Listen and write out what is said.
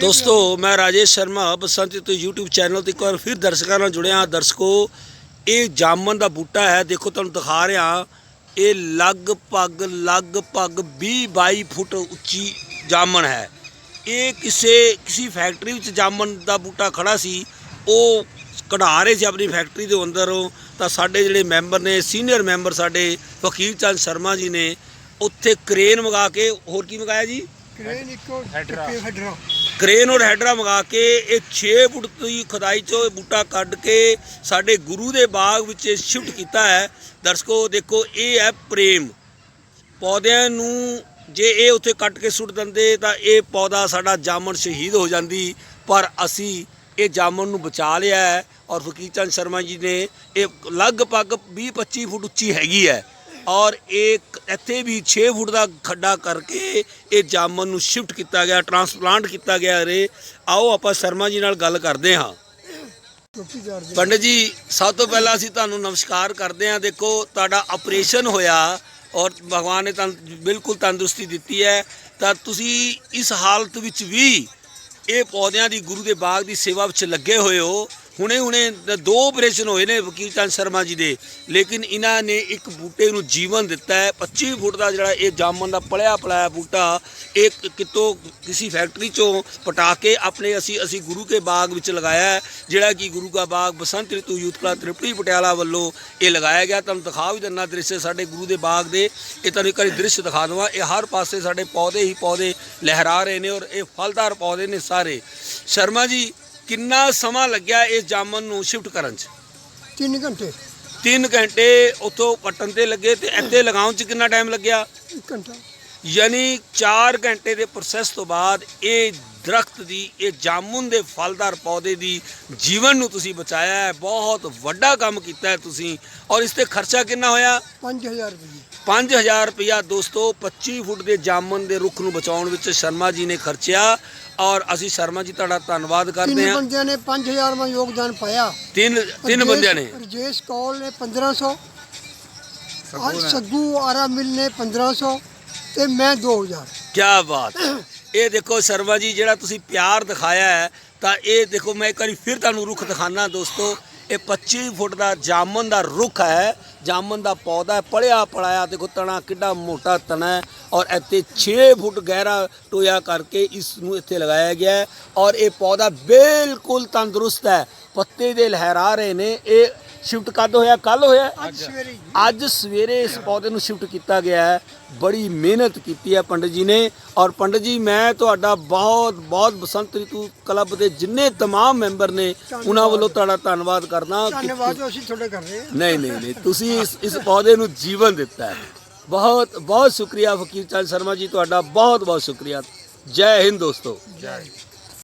ਦੋਸਤੋ, ਮੈਂ ਰਾਜੇਸ਼ ਸ਼ਰਮਾ, ਬਸੰਤ ਤੋਂ YouTube ਚੈਨਲ ਤੇ ਇੱਕ ਵਾਰ ਫਿਰ ਦਰਸ਼ਕਾਂ ਨਾਲ ਜੁੜਿਆ। ਦਰਸ਼ਕੋ, ਇਹ ਜਾਮਨ ਦਾ ਬੂਟਾ ਹੈ। ਦੇਖੋ, ਤੁਹਾਨੂੰ ਦਿਖਾ ਰਿਹਾ। ਇਹ ਲਗਭਗ ਲਗਭਗ 20 22 ਫੁੱਟ ਉੱਚੀ ਜਾਮਨ ਹੈ। ਇਹ ਕਿਸੇ ਕਿਸੇ ਫੈਕਟਰੀ ਵਿੱਚ ਜਾਮਨ ਦਾ ਬੂਟਾ ਖੜਾ ਸੀ। ਉਹ ਕਢਾ ਰਹੇ ਸੀ ਆਪਣੀ ਫੈਕਟਰੀ ਦੇ ਅੰਦਰੋਂ। ਤਾਂ ਸਾਡੇ ਜਿਹੜੇ ਮੈਂਬਰ ਨੇ ਸੀਨੀਅਰ ਮੈਂਬਰ ਸਾਡੇ ਵਕੀਲ ਚੰਦ ਸ਼ਰਮਾ ਜੀ ਨੇ, ਉੱਥੇ ਕ੍ਰੇਨ ਮੰਗਾ ਕੇ ਹੋਰ ਕੀ ਮੰਗਾਇਆ ਜੀ? ਕ੍ਰੇਨ ਇੱਕੋ ਟਿੱਪੇ ਹੈਡਰਾ ਕ੍ਰੇਨ ਔਰ ਹੈਡਰਾ ਮੰਗਾ ਕੇ ਇਹ 6 ਫੁੱਟ ਦੀ ਖੁਦਾਈ ਚੋਂ ਇਹ ਬੂਟਾ ਕੱਢ ਕੇ ਸਾਡੇ ਗੁਰੂ ਦੇ ਬਾਗ ਵਿੱਚ ਸ਼ਿਫਟ ਕੀਤਾ ਹੈ। ਦਰਸ਼ਕੋ ਦੇਖੋ ਇਹ ਹੈ ਪ੍ਰੇਮ। ਪੌਦਿਆਂ ਨੂੰ ਜੇ ਇਹ ਉੱਥੇ ਕੱਟ ਕੇ ਸੁੱਟ ਦਿੰਦੇ ਤਾਂ ਇਹ ਪੌਦਾ ਸਾਡਾ ਜਾਮਣ ਸ਼ਹੀਦ ਹੋ ਜਾਂਦੀ। ਪਰ ਅਸੀਂ ਇਹ ਜਾਮਣ ਨੂੰ ਬਚਾ ਲਿਆ ਹੈ ਔਰ ਫਕੀਰ ਚੰਦ ਸ਼ਰਮਾ ਜੀ ਨੇ ਇਹ ਲਗਭਗ 20 25 ਫੁੱਟ ਉੱਚੀ ਹੈਗੀ ਹੈ। ਔਰ ਇਹ ਇੱਥੇ ਵੀ 6 ਫੁੱਟ ਦਾ ਖੱਡਾ ਕਰਕੇ ਇਹ ਜਾਮਨ ਨੂੰ ਸ਼ਿਫਟ ਕੀਤਾ ਗਿਆ ਟਰਾਂਸਪਲਾਂਟ ਕੀਤਾ ਗਿਆ ਰੇ। ਆਓ ਆਪਾਂ ਸ਼ਰਮਾ ਜੀ ਨਾਲ ਗੱਲ ਕਰਦੇ ਹਾਂ। ਚੌਕੀਦਾਰ ਦੇ ਪੰਡਿਤ ਜੀ, ਸਭ ਤੋਂ ਪਹਿਲਾਂ ਅਸੀਂ ਤੁਹਾਨੂੰ ਨਮਸਕਾਰ ਕਰਦੇ ਹਾਂ। ਦੇਖੋ, ਤੁਹਾਡਾ ਆਪਰੇਸ਼ਨ ਹੋਇਆ ਔਰ ਭਗਵਾਨ ਨੇ ਤੁਹਾਨੂੰ ਬਿਲਕੁਲ ਤੰਦਰੁਸਤੀ ਦਿੱਤੀ ਹੈ। ਤਾਂ ਤੁਸੀਂ ਇਸ ਹਾਲਤ ਵਿੱਚ ਵੀ ਇਹ ਪੌਦਿਆਂ ਦੀ ਗੁਰੂ ਦੇ ਬਾਗ ਦੀ ਸੇਵਾ ਵਿੱਚ ਲੱਗੇ ਹੋਏ ਹੋ। ਹੁਣੇ ਹੁਣੇ ਦੋ ਆਪਰੇਸ਼ਨ ਹੋਏ ਨੇ ਵਕੀਲ ਚੰਦ ਸ਼ਰਮਾ ਜੀ ਦੇ। ਲੇਕਿਨ ਇਹਨਾਂ ਨੇ ਇੱਕ ਬੂਟੇ ਨੂੰ ਜੀਵਨ ਦਿੱਤਾ ਹੈ। 25 ਫੁੱਟ ਦਾ ਜਿਹੜਾ ਇਹ ਜਾਮਨ ਦਾ ਪਲਿਆ ਪਲਾਇਆ ਬੂਟਾ, ਇਹ ਕ- ਕਿਤੋਂ ਕਿਸੇ ਫੈਕਟਰੀ ਚੋਂ ਪਟਾ ਕੇ ਆਪਣੇ ਅਸੀਂ ਅਸੀਂ ਗੁਰੂ ਕੇ ਬਾਗ ਵਿੱਚ ਲਗਾਇਆ ਜਿਹੜਾ ਕਿ ਗੁਰੂ ਕਾ ਬਾਗ ਬਸੰਤ ਰਿਤੂ ਯੂਥ ਕਲਾ ਤ੍ਰਿਪੜੀ ਪਟਿਆਲਾ ਵੱਲੋਂ ਇਹ ਲਗਾਇਆ ਗਿਆ। ਤੁਹਾਨੂੰ ਦਿਖਾ ਵੀ ਦਿੰਨਾ ਦ੍ਰਿਸ਼ ਸਾਡੇ ਗੁਰੂ ਦੇ ਬਾਗ ਦੇ। ਇਹ ਤੁਹਾਨੂੰ ਇੱਕ ਵਾਰੀ ਦ੍ਰਿਸ਼ ਦਿਖਾ ਦਵਾਂ। ਇਹ ਹਰ ਪਾਸੇ ਸਾਡੇ ਪੌਦੇ ਹੀ ਪੌਦੇ ਲਹਿਰਾ ਰਹੇ ਨੇ ਔਰ ਇਹ ਫਲਦਾਰ ਪੌਦੇ ਨੇ ਸਾਰੇ। ਸ਼ਰਮਾ ਜੀ ਕਿੰਨਾ ਸਮਾਂ ਲੱਗਿਆ ਇਸ ਜਾਮਨ ਨੂੰ ਸ਼ਿਫਟ ਕਰਨ 'ਚ? 3 ਘੰਟੇ। 3 ਘੰਟੇ ਉੱਥੋਂ ਪੱਟਣ ਤੇ ਲੱਗੇ ਤੇ ਇੱਥੇ ਲਗਾਉਣ 'ਚ ਕਿੰਨਾ ਟਾਈਮ ਲੱਗਿਆ? 1 ਘੰਟਾ। ਯਾਨੀ 4 ਘੰਟੇ ਦੇ ਪ੍ਰੋਸੈਸ ਤੋਂ ਬਾਅਦ ਇਹ ਦਰਖਤ ਦੀ ਇਹ ਜਾਮੁਨ ਦੇ ਫਲਦਾਰ ਪੌਦੇ ਦੀ ਜੀਵਨ ਨੂੰ ਤੁਸੀਂ ਬਚਾਇਆ ਹੈ। ਬਹੁਤ ਵੱਡਾ ਕੰਮ ਕੀਤਾ ਹੈ ਤੁਸੀਂ। ਔਰ ਇਸ ਤੇ ਖਰਚਾ ਕਿੰਨਾ ਹੋਇਆ? 5000 ਰੁਪਏ। 5000 ਰੁਪਇਆ ਦੋਸਤੋ 25 ਫੁੱਟ ਦੇ ਜਾਮਨ ਦੇ ਰੁੱਖ ਨੂੰ ਬਚਾਉਣ ਵਿੱਚ ਸ਼ਰਮਾ ਜੀ ਨੇ ਖਰਚਿਆ। ਔਰ ਅਸੀਂ ਸ਼ਰਮਾ ਜੀ ਤੁਹਾਡਾ ਧੰਨਵਾਦ ਕਰਦੇ ਤਿੰਨ ਹਾਂ। ਬੰਦਿਆਂ ਨੇ 5000 ਮਾ ਯੋਗਦਾਨ ਪਾਇਆ। ਤਿੰਨ ਤਿੰਨ ਬੰਦਿਆਂ ਨੇ? ਰਜੇਸ਼ ਕੌਲ ਨੇ 1500 ਅੱਜ ਸੱਗੂ ਆਰਾ ਮਿਲ ਨੇ 1500 ਤੇ ਮੈਂ 2000 ਕੀ ਬਾਤ ਇਹ ਦੇਖੋ ਸਰਵਾ ਜੀ, ਜਿਹੜਾ ਤੁਸੀਂ ਪਿਆਰ ਦਿਖਾਇਆ ਹੈ, ਤਾਂ ਇਹ ਦੇਖੋ ਮੈਂ ਇੱਕ ਵਾਰੀ ਫਿਰ ਤੁਹਾਨੂੰ ਰੁੱਖ ਦਿਖਾਣਾ ਦੋਸਤੋ। ਇਹ 25 ਫੁੱਟ ਦਾ ਜਾਮਨ ਦਾ ਰੁੱਖ ਹੈ, ਜਾਮਨ ਦਾ ਪੌਦਾ ਹੈ, ਪੜਿਆ ਪੜਾਇਆ ਦੇਖੋ ਤਣਾ, ਕਿੱਡਾ ਮੋਟਾ ਤਣਾ ਹੈ। ਔਰ ਇੱਥੇ 6 ਫੁੱਟ ਗਹਿਰਾ ਟੋਇਆ ਕਰਕੇ ਇਸ ਨੂੰ ਇੱਥੇ ਲਗਾਇਆ ਗਿਆ ਹੈ। ਔਰ ਇਹ ਪੌਦਾ ਬਿਲਕੁਲ ਤੰਦਰੁਸਤ ਹੈ। ਪੱਤੇ ਦੇ ਲਹਿਰਾ ਰਹੇ ਨੇ। ਇਹ ਸ਼ਿਫਟ ਕਦ ਹੋਇਆ ਕੱਲ ਹੋਇਆ ਅੱਜ ਸਵੇਰੇ ਹੀ ਅੱਜ ਸਵੇਰੇ ਇਸ ਪੌਦੇ ਨੂੰ ਸ਼ਿਫਟ ਕੀਤਾ ਗਿਆ ਹੈ ਬੜੀ ਮਿਹਨਤ ਕੀਤੀ ਹੈ ਪੰਡਿਤ ਜੀ ਨੇ ਔਰ ਪੰਡਿਤ ਜੀ ਮੈਂ ਤੁਹਾਡਾ ਬਹੁਤ ਬਹੁਤ ਬਸੰਤ ਰਿਤੂ ਕਲੱਬ ਦੇ ਜਿੰਨੇ तमाम ਮੈਂਬਰ ਨੇ ਉਹਨਾਂ ਵੱਲੋਂ ਤੁਹਾਡਾ ਧੰਨਵਾਦ ਕਰਦਾ ਕਿ- ਧੰਨਵਾਦ ਅਸੀਂ ਤੁਹਾਡੇ ਕਰ ਰਹੇ ਹਾਂ ਨਹੀਂ ਨਹੀਂ ਨਹੀਂ ਤੁਸੀਂ ਇਸ ਇਸ ਪੌਦੇ ਨੂੰ ਜੀਵਨ ਦਿੱਤਾ ਹੈ ਬਹੁਤ ਬਹੁਤ ਸ਼ੁਕਰੀਆ ਫਕੀਰ ਚੰਦ ਸ਼ਰਮਾ ਜੀ ਤੁਹਾਡਾ ਬਹੁਤ ਬਹੁਤ ਸ਼ੁਕਰੀਆ ਜੈ ਹਿੰਦ ਦੋਸਤੋ ਜੈ